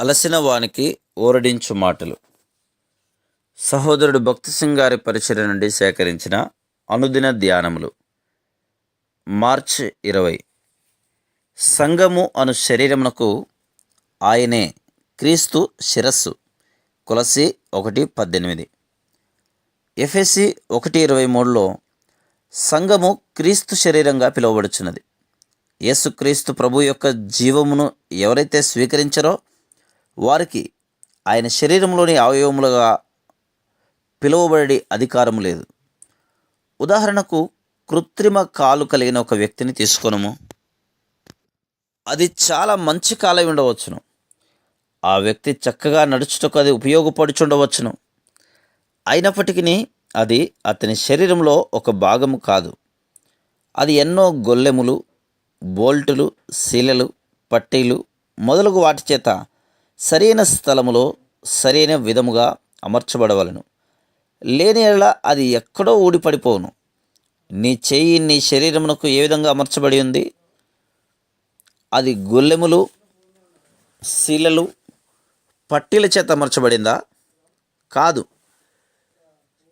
అలసిన వానికి ఓరడించు మాటలు. సహోదరుడు భక్తి సింగ్ గారి పరిచయం నుండి సేకరించిన అనుదిన ధ్యానములు. మార్చ్ ఇరవై. సంఘము అను శరీరమునకు ఆయనే క్రీస్తు శిరస్సు. కొలసి ఒకటి పద్దెనిమిది. ఎఫ్ఎస్సి ఒకటి ఇరవై మూడులో సంఘము క్రీస్తు శరీరంగా పిలువబడుచున్నది. యేసుక్రీస్తు ప్రభు యొక్క జీవమును ఎవరైతే స్వీకరించారో వారికి ఆయన శరీరంలోని అవయవములుగా పిలువబడి అధికారం లేదు. ఉదాహరణకు కృత్రిమ కాలు కలిగిన ఒక వ్యక్తిని తీసుకొనము. అది చాలా మంచి కాలం ఉండవచ్చును. ఆ వ్యక్తి చక్కగా నడుచుటకు అది ఉపయోగపడుచుండవచ్చును. అయినప్పటికీ అది అతని శరీరంలో ఒక భాగము కాదు. అది ఎన్నో గొల్లెములు బోల్టులు శీలలు పట్టీలు మొదలగు వాటి చేత సరైన స్థలములో సరైన విధముగా అమర్చబడవలను. లేని ఎడల అది ఎక్కడో ఊడిపడిపోవును. నీ చెయ్యి నీ శరీరమునకు ఏ విధంగా అమర్చబడి ఉంది? అది గొల్లెములు శీలలు పట్టీల చేత అమర్చబడిందా? కాదు.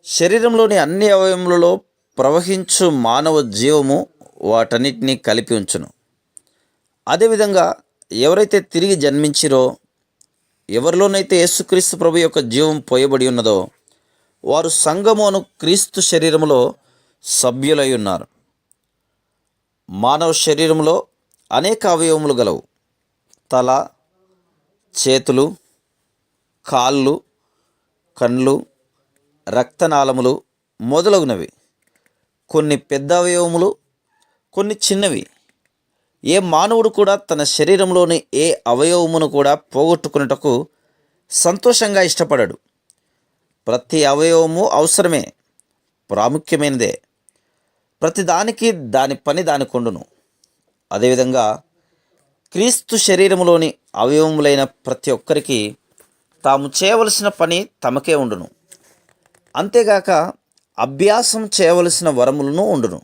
శరీరంలోని అన్ని అవయవములలో ప్రవహించు మానవ జీవము వాటన్నిటినీ కలిపి ఉంచును. అదేవిధంగా ఎవరైతే తిరిగి జన్మించిరో ఎవరిలోనైతే యేసుక్రీస్తు ప్రభు యొక్క జీవం పోయబడి ఉన్నదో వారు సంఘము క్రీస్తు శరీరంలో సభ్యులై ఉన్నారు. మానవ శరీరంలో అనేక అవయవములు గలవు. తల చేతులు కాళ్ళు కండ్లు రక్తనాళములు మొదలగునవి. కొన్ని పెద్ద అవయవములు కొన్ని చిన్నవి. ఏ మానవుడు కూడా తన శరీరంలోని ఏ అవయవమును కూడా పోగొట్టుకున్నటకు సంతోషంగా ఇష్టపడడు. ప్రతి అవయవము అవసరమే ప్రాముఖ్యమైనదే. ప్రతిదానికి దాని పని దానికి ఉండును అదేవిధంగా క్రీస్తు శరీరములోని అవయవములైన ప్రతి ఒక్కరికి తాము చేయవలసిన పని తమకే ఉండును. అంతేగాక అభ్యాసం చేయవలసిన వరములను ఉండును.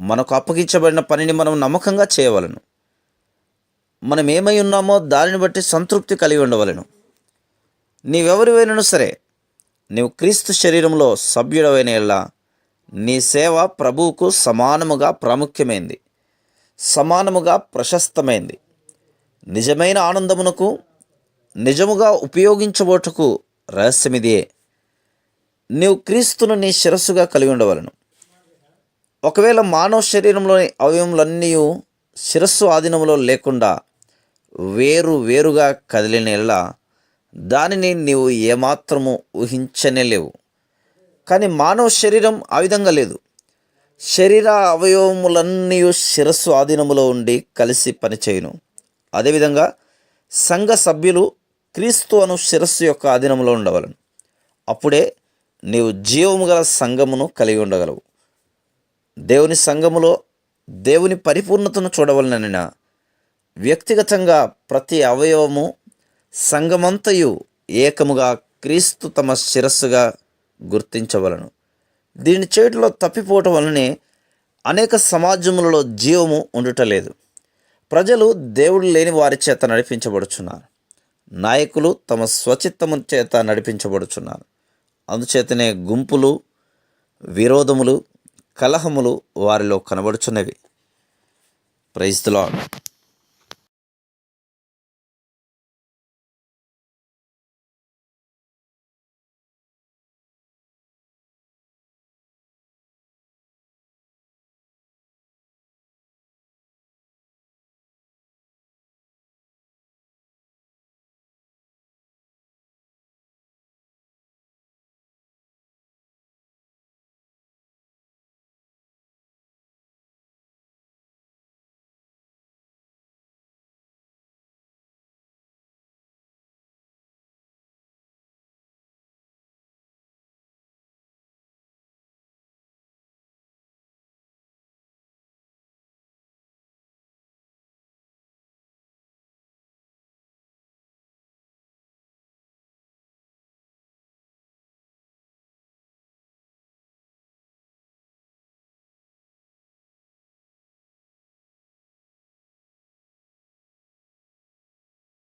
మనకు అప్పగించబడిన పనిని మనం నమ్మకంగా చేయవలను. మనం ఏమై ఉన్నామో దానిని బట్టి సంతృప్తి కలిగి ఉండవలను. నీవెవరివైనను సరే నీవు క్రీస్తు శరీరంలో సభ్యుడవైన ఎలా నీ సేవ ప్రభువుకు సమానముగా ప్రాముఖ్యమైంది సమానముగా ప్రశస్తమైంది. నిజమైన ఆనందమునకు నిజముగా ఉపయోగించబోటకు రహస్యమిదే నీవు క్రీస్తును నీ శిరస్సుగా కలిగి ఉండవలను. ఒకవేళ మానవ శరీరంలోని అవయవములన్నీ శిరస్సు ఆధీనంలో లేకుండా వేరు వేరుగా కదిలిన దానిని నీవు ఏమాత్రము ఊహించనే లేవు. కానీ మానవ శరీరం ఆ విధంగా లేదు. శరీర అవయవములన్నీ శిరస్సు ఆధీనములో ఉండి కలిసి పనిచేయును. అదేవిధంగా సంఘ సభ్యులు క్రీస్తు అను శిరస్సు యొక్క ఆధీనంలో ఉండవలను. అప్పుడే నీవు జీవము గల సంఘమును కలిగి ఉండగలవు. దేవుని సంఘములో దేవుని పరిపూర్ణతను చూడవలనైన వ్యక్తిగతంగా ప్రతి అవయవము సంఘమంతయు ఏకముగా క్రీస్తు తమ శిరస్సుగా గుర్తించవలను. దీని చేతిలో తప్పిపోవటం వలనే అనేక సమాజములలో జీవము ఉండటలేదు. ప్రజలు దేవుడు లేని వారి చేత నడిపించబడుచున్నారు. నాయకులు తమ స్వచిత్తము చేత నడిపించబడుచున్నారు. అందుచేతనే గుంపులు విరోధములు కలహములు వారిలో కనబడుచున్నవి. ప్రైజ్